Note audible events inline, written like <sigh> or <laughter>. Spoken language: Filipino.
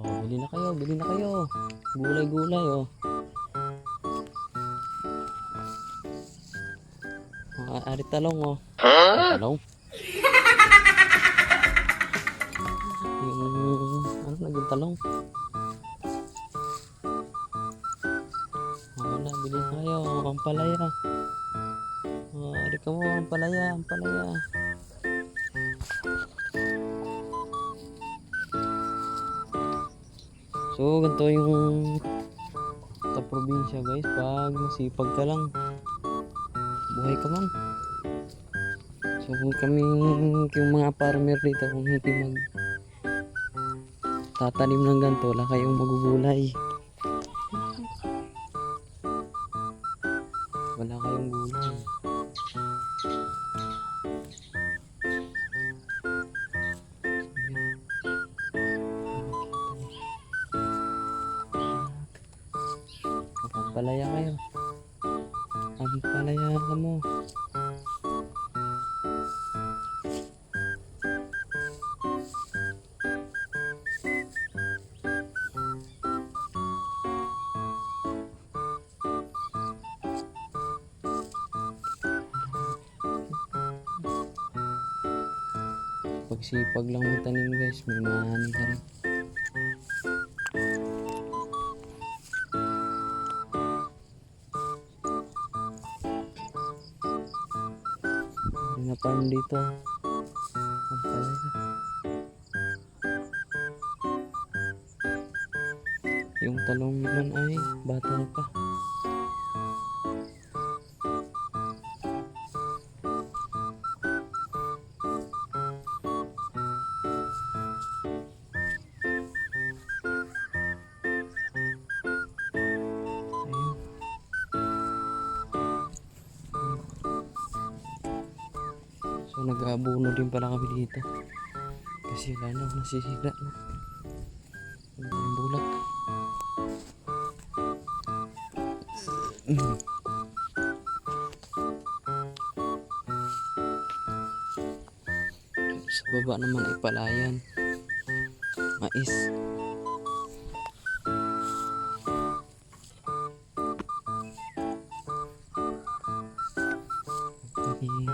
Oh, bili na kayo, bili na kayo. Gulay-gulay, oh. Mga ari talong, oh. Talong? <laughs> Yung, ano naging talong? Oh, wala, bili na kayo. Ang palaya. Oh, ari ka mo, ang palaya, ang palaya. So, ganito yung sa probinsya guys. Pag masipag ka lang, buhay ka man. So, kung kami, yung mga farmer dito, kung hindi mag tatanim ng ganito, wala kayong magugulay. Wala kayong gulay. Pampalaya kayo. Pampalaya ka mo. Pagsipag lang magtanim guys, may mahani ka rin. Na farm dito. Ang palaya. Yung talong naman ay bata pa. So nag-abuno din pala kami dito. Kasi ano, nasisira na. Ang bulak. Mm-hmm. <clears throat> sa baba naman ay palayan mais mm -hmm.